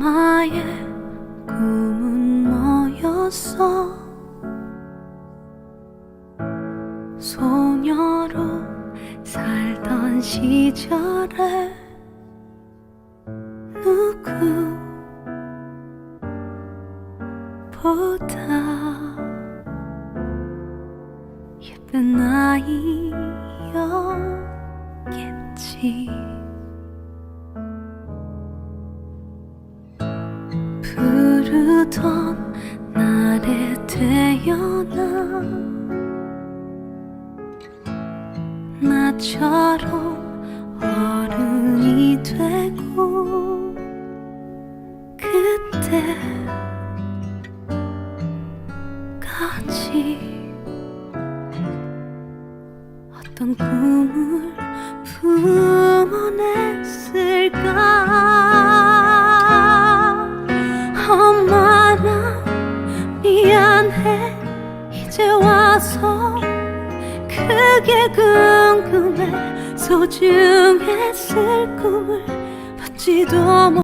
엄마의 꿈은 뭐였어. 소녀로 살던 시절에 누구보다 예쁜 아이였겠지 부르던 날에 태어나 나처럼 어른이 되고 그때까지 어떤 꿈을 품어냈 해 이제 와서 그게 궁금해. 소중했을 꿈을 받지도 못